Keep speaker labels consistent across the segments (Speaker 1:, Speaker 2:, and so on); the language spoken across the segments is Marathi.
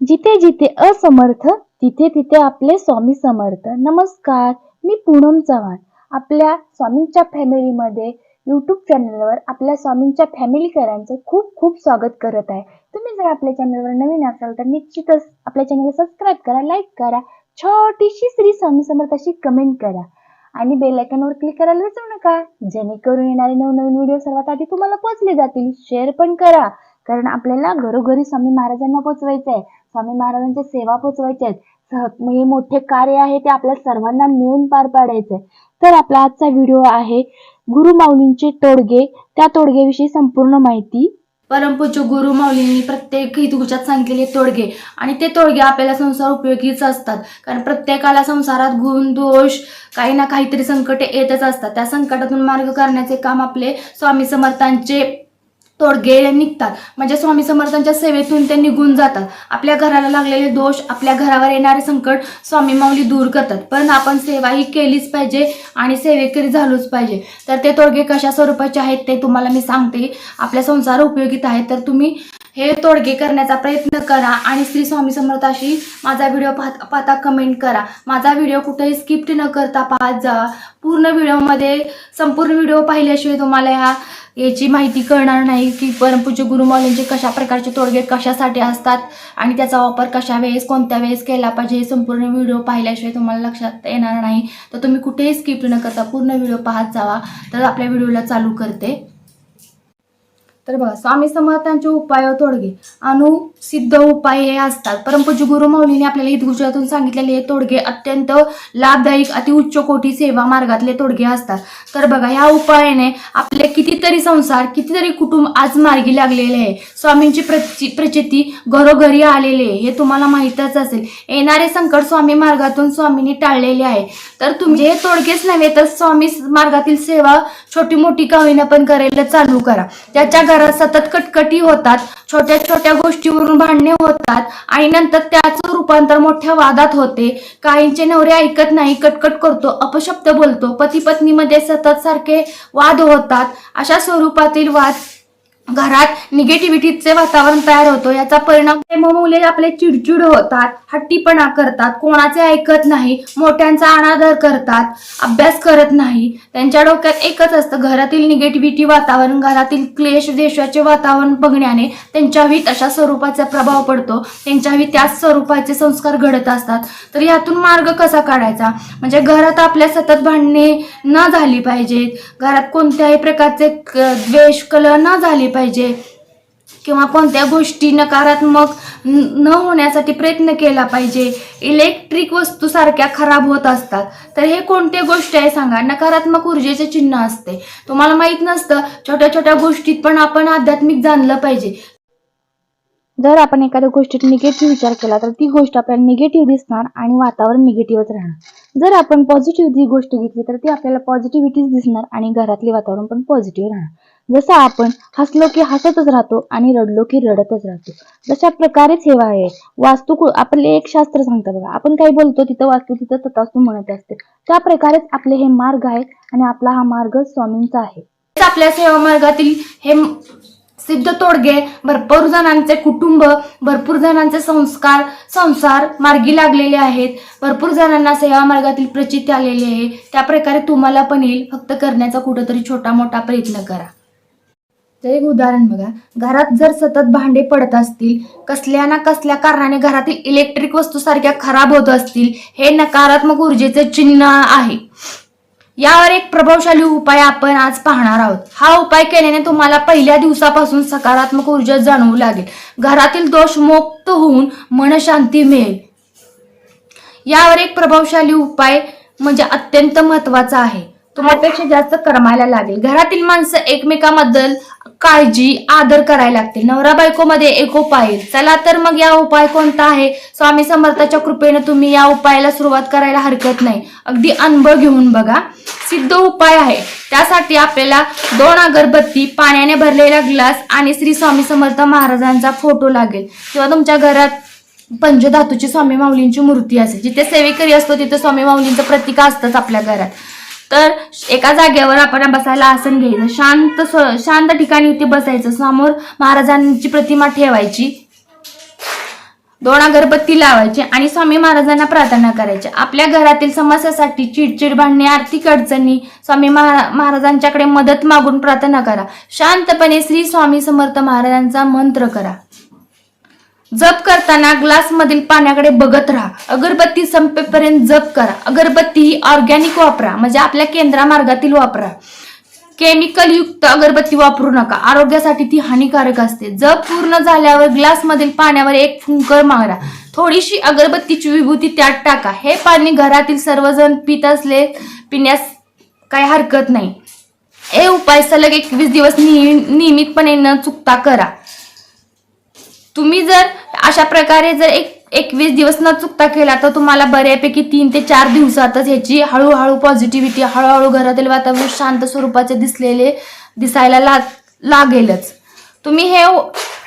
Speaker 1: जिथे जिथे असमर्थ तिथे तिथे आपले स्वामी समर्थ. नमस्कार मी पूनम चव्हाण. आपल्या स्वामींच्या फॅमिलीमध्ये यूट्यूब चॅनलवर आपल्या स्वामींच्या फॅमिलीकरांचं खूप खूप स्वागत करत आहे. तुम्ही जर आपल्या चॅनलवर नवीन असाल तर निश्चितच आपल्या चॅनलला सबस्क्राईब करा लाईक करा छोटीशी श्री स्वामी समर्थाशी कमेंट करा. आणि बेलायकनवर क्लिक करायला विसरू नका. जेणेकरून येणारे नवनवीन व्हिडिओ सर्वात आधी तुम्हाला पोहोचले जातील. शेअर पण करा. कारण आपल्याला घरोघरी स्वामी महाराजांना पोचवायचं आहे स्वामी महाराजांच्या सेवा पोचवायच्या आहेत. सह- हे मोठे कार्य आहे ते आपल्या सर्वांना मिळून पार पाडायचं आहे तर आपला आजचा व्हिडिओ आहे गुरु माऊलींचे तोडगे. त्या तोडगेविषयी संपूर्ण माहिती.
Speaker 2: परमपूज्य गुरु माऊलींनी प्रत्येक हितगुजात सांगितलेले तोडगे. आणि ते तोडगे आपल्याला संसार उपयोगीच असतात. कारण प्रत्येकाला संसारात गुण दोष काही ना काहीतरी संकटे येतच असतात. त्या संकटातून मार्ग करण्याचे काम आपले स्वामी समर्थांचे तोडगे निघतात. म्हणजे स्वामी समर्थांच्या सेवेतून ते निघून जातात. आपल्या घराला लागलेले दोष आपल्या घरावर येणारे संकट स्वामी माऊली दूर करतात. पण आपण सेवा ही केलीच पाहिजे आणि सेवेकरी झालोच पाहिजे. तर ते तोडगे कशा स्वरूपाचे आहेत ते तुम्हाला मी सांगते. आपल्या संसार उपयोगीत आहेत. तर तुम्ही हे तोडगे करण्याचा प्रयत्न करा आणि श्री स्वामी समर्थाशी माझा व्हिडिओ पाहता पाहता कमेंट करा. माझा व्हिडिओ कुठेही स्किप्ट न करता पाहत जा. पूर्ण व्हिडिओमध्ये संपूर्ण व्हिडिओ पाहिल्याशिवाय तुम्हाला ह्या याची माहिती कळणार नाही की परमपूज्य गुरुमाऊलींचे कशा प्रकारचे तोडगे कशासाठी असतात आणि त्याचा वापर कशा वेळेस कोणत्या वेळेस केला पाहिजे हे संपूर्ण व्हिडिओ पाहिल्याशिवाय तुम्हाला लक्षात येणार नाही. तर तुम्ही कुठेही स्किप्ट न करता पूर्ण व्हिडिओ पाहत जावा. तर आपल्या व्हिडिओला चालू करते. तर बघा स्वामी समर्थांचे उपाय तोडगे. अणुसिद्ध उपाय हे असतात. परमपूज्य गुरु मौलीने आपल्याला हितगुजातून सांगितलेले हे तोडगे अत्यंत लाभदायक अति उच्च कोटी सेवा मार्गातले तोडगे असतात. तर बघा ह्या उपायाने आपले कितीतरी संसार कितीतरी कुटुंब आज मार्गी लागलेले आहे. स्वामींची प्रचि प्रचिती घरोघरी आलेली आहे. हे तुम्हाला माहीतच असेल. येणारे संकट स्वामी मार्गातून स्वामींनी टाळलेले आहे. तर तुम्ही हे तोडगेच नव्हे तर स्वामी मार्गातील सेवा छोटी मोठी काहीनं पण करायला चालू करा. त्याच्या घरात सतत कटकटी होतात छोट्या छोट्या गोष्टीवरून भांडणे होतात आणि नंतर त्याचं रूपांतर मोठ्या वादात होते. काहींचे नवरे ऐकत नाही कटकट करतो अपशब्द बोलतो पती पत्नीमध्ये सतत सारखे वाद होतात. अशा स्वरूपातील वाद घरात निगेटिव्हिटीचे वातावरण तयार होतो. याचा परिणाम मुले आपले चिडचिड होतात हट्टीपणा करतात कोणाचे ऐकत नाही मोठ्यांचा अनादर करतात अभ्यास करत नाही. त्यांच्या डोक्यात एकच असतं घरातील निगेटिव्हिटी वातावरण घरातील क्लेश देशाचे वातावरण बघण्याने त्यांच्याही तशा स्वरूपाचा प्रभाव पडतो. त्यांच्याही त्याच स्वरूपाचे संस्कार घडत असतात. तर यातून मार्ग कसा काढायचा? म्हणजे घरात आपल्या सतत भांडणे न झाली पाहिजेत. घरात कोणत्याही प्रकारचे क- द्वेष कलह न झाली पाहिजे किंवा कोणत्या गोष्टी नकारात्मक न होण्यासाठी प्रयत्न केला पाहिजे. इलेक्ट्रिक वस्तू सारख्या खराब होत असतात. तर हे कोणत्या गोष्टी आहे सांगा? नकारात्मक ऊर्जेचे चिन्ह असते. तुम्हाला माहीत नसतं छोट्या छोट्या गोष्टीत पण आपण आध्यात्मिक जाणलं पाहिजे.
Speaker 1: जर आपण एखाद्या गोष्टीत निगेटिव्ह विचार केला तर ती गोष्ट आपल्याला निगेटिव्ह दिसणार आणि वातावरण निगेटिव्हच राहणार. जर आपण पॉझिटिव्ह जी गोष्ट घेतली तर ती आपल्याला पॉझिटिव्हिटीच दिसणार आणि घरातले वातावरण पण पॉझिटिव्ह राहणार. जसं आपण हसलो की हसतच राहतो आणि रडलो की रडतच राहतो. जशा प्रकारेच हे आहे. वास्तू आपले एक शास्त्र सांगतात बघा. आपण काही बोलतो तिथं वास्तू तिथं तथास्तू म्हणत असते. त्या प्रकारेच आपले हे मार्ग आहेत आणि आपला हा मार्ग स्वामींचा आहे.
Speaker 2: आपल्या सेवा मार्गातील हे सिद्ध तोडगे भरपूर जणांचे कुटुंब भरपूर जणांचे संस्कार संसार मार्गी लागलेले आहेत. भरपूर जणांना सेवा मार्गातील प्रचिती आलेली आहे. त्या प्रकारे तुम्हाला पण येईल. फक्त करण्याचा कुठंतरी छोटा मोठा प्रयत्न करा. तर एक उदाहरण बघा. घरात जर सतत भांडे पडत असतील कसल्या ना कसल्या कारणाने घरातील इलेक्ट्रिक वस्तू सारख्या खराब होत असतील हे नकारात्मक ऊर्जेचे चिन्ह आहे. यावर एक प्रभावशाली उपाय आपण आज पाहणार आहोत. हा उपाय केल्याने तुम्हाला पहिल्या दिवसापासून सकारात्मक ऊर्जा जाणवू लागेल. घरातील दोष मुक्त होऊन मनशांती मिळेल. यावर एक प्रभावशाली उपाय म्हणजे अत्यंत महत्त्वाचा आहे. तुम्हापेक्षा जास्त करमायला लागेल. घरातील माणसं एकमेकांबद्दल काळजी आदर करायला लागतील. नवरा बायकोमध्ये एकोपा येईल चला तर मग या उपाय कोणता आहे? स्वामी समर्थाच्या कृपेनं तुम्ही या उपायाला सुरुवात करायला हरकत नाही. अगदी अनुभव घेऊन बघा. सिद्ध उपाय आहे. त्यासाठी आपल्याला दोन अगरबत्ती पाण्याने भरलेला ग्लास आणि श्री स्वामी समर्थ महाराजांचा फोटो लागेल. किंवा तुमच्या घरात पंचधातूची स्वामी माऊलींची मूर्ती असेल. जिथे सेवेकरी असतो तिथे स्वामी माऊलींचं प्रतीक असतंच आपल्या घरात. तर एका जागेवर आपण बसायला आसन घ्यायचं. शांत शांत ठिकाणी इथे बसायचं. समोर महाराजांची प्रतिमा ठेवायची. दोन अगरबत्ती लावायची आणि स्वामी महाराजांना प्रार्थना करायची. आपल्या घरातील समस्यासाठी चिडचिड भांडणे आर्थिक अडचणी स्वामी महा- महाराजांच्याकडे मदत मागून प्रार्थना करा. शांतपणे श्री स्वामी समर्थ महाराजांचा मंत्र करा. जप करताना ग्लास मधील पाण्याकडे बघत राहा. अगरबत्ती संपेपर्यंत जप करा. अगरबत्ती ही ऑर्गॅनिक वापरा. म्हणजे आपल्या केंद्रा मार्गातील वापरा. केमिकल युक्त अगरबत्ती वापरू नका. आरोग्यासाठी ती हानिकारक असते. जप पूर्ण झाल्यावर ग्लास मधील पाण्यावर एक फुंकर मारा. थोडीशी अगरबत्तीची विभूती त्यात टाका. हे पाणी घरातील सर्वजण पित असले पिण्यास काही हरकत नाही. हे उपाय सलग एकवीस दिवस नियमितपणे न चुकता करा. तुम्ही जर अशा प्रकारे जर एक एकवीस दिवस न चुकता केला तर तुम्हाला बऱ्यापैकी तीन ते चार दिवसातच ह्याची हळूहळू पॉझिटिव्हिटी हळूहळू घरातील वातावरण शांत स्वरूपाचे दिसलेले दिसायला ला लागेलच. तुम्ही हे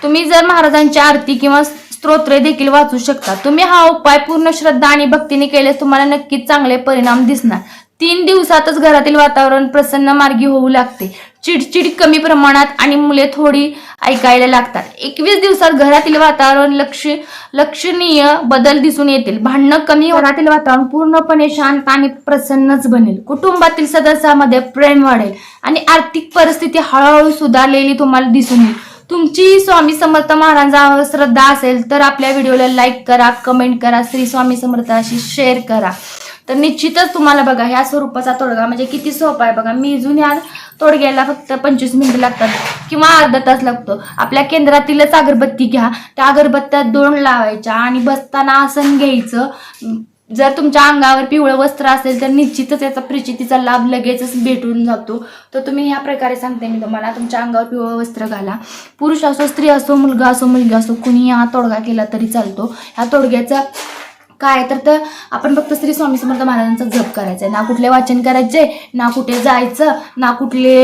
Speaker 2: तुम्ही जर महाराजांची आरती किंवा स्तोत्रे देखील वाचू शकता. तुम्ही हा उपाय पूर्ण श्रद्धा आणि भक्तीने केल्यास तुम्हाला नक्कीच चांगले परिणाम दिसणार. तीन दिवसातच घरातील वातावरण प्रसन्न मार्गी होऊ लागते. चिडचिड कमी प्रमाणात आणि मुले थोडी ऐकायला लागतात. एकवीस दिवसात घरातील वातावरण लक्ष लक्षणीय बदल दिसून येतील. भांडणं कमी घरातील वातावरण पूर्णपणे शांत आणि प्रसन्नच बनेल. कुटुंबातील सदस्यामध्ये प्रेम वाढेल आणि आर्थिक परिस्थिती हळूहळू सुधारलेली तुम्हाला दिसून येईल. तुमची स्वामी समर्थ महाराजांवर श्रद्धा असेल तर आपल्या व्हिडिओला लाईक करा कमेंट करा श्री स्वामी समर्थाशी शेअर करा. तर निश्चितच तुम्हाला बघा ह्या स्वरूपाचा तोडगा म्हणजे किती सोपा आहे बघा. मी ह्या तोडग्याला फक्त पंचवीस मिनिटं लागतात किंवा अर्धा तास लागतो. आपल्या केंद्रातीलच अगरबत्ती घ्या. त्या अगरबत्त्यात दोन लावायच्या आणि बसताना आसन घ्यायचं. जर तुमच्या अंगावर पिवळं वस्त्र असेल तर निश्चितच याचा प्रचितीचा लाभ लगेचच भेटून जातो. तर तुम्ही ह्या प्रकारे सांगते मी तुम्हाला तुमच्या अंगावर पिवळं वस्त्र घाला. पुरुष असो स्त्री असो मुलगा असो मुलगी असो कुणी हा तोडगा केला तरी चालतो. ह्या तोडग्याचा काय? तर तर आपण फक्त श्री स्वामी समर्थ महाराजांचा जप करायचा ना कुठले वाचन करायचे ना कुठे जायचं ना कुठले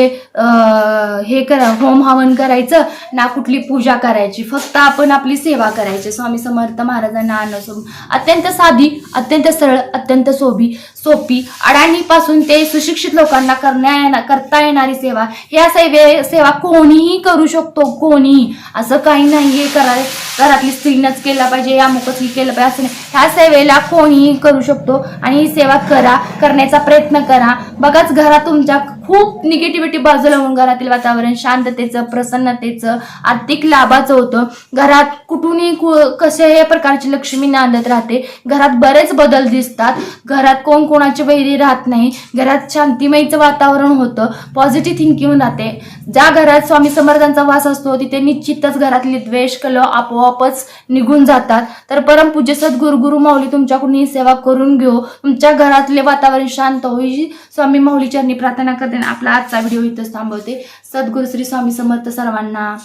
Speaker 2: हे करा होम हवन करायचं ना कुठली पूजा करायची. फक्त आपण आपली सेवा करायची. स्वामी समर्थ महाराजांना अनुसरून अत्यंत साधी अत्यंत सरळ अत्यंत सोबी सोपी अडाणीपासून ते सुशिक्षित लोकांना करण्या येणार करता येणारी सेवा. ह्या सेवे सेवा कोणीही करू शकतो कोणीही. असं काही नाही हे करा घरातली स्त्रीनंच केला पाहिजे अमुकच ही केलं पाहिजे असं नाही. ह्या सेवेला कोणीही करू शकतो आणि ही सेवा करा करण्याचा प्रयत्न करा. बघाच घरात तुमच्या खूप निगेटिव्हिटी बाजूला होऊन घरातील वातावरण शांततेचं प्रसन्नतेचं आर्थिक लाभाचं होतं. घरात कुठूनही कु- कशाही प्रकारची लक्ष्मी नांदत राहते. घरात बरेच बदल दिसतात. घरात कोण कोणाची वैरी राहत नाही. घरात शांतिमयीचं वातावरण होतं. पॉझिटिव्ह थिंकिंग राहते. ज्या घरात स्वामी समर्थांचा वास असतो तिथे निश्चितच घरातले द्वेष कल आपोआपच निघून जातात. तर परमपूज्य सद्गुरु गुरु माऊली तुमच्याकडून ही सेवा करून घेऊ. तुमच्या घरातले वातावरण शांत होईल. स्वामी माऊलीच्यांनी प्रार्थना करते. आपला आजचा व्हिडिओ इथंच थांबवते. सद्गुरु श्री स्वामी समर्थ सर्वांना.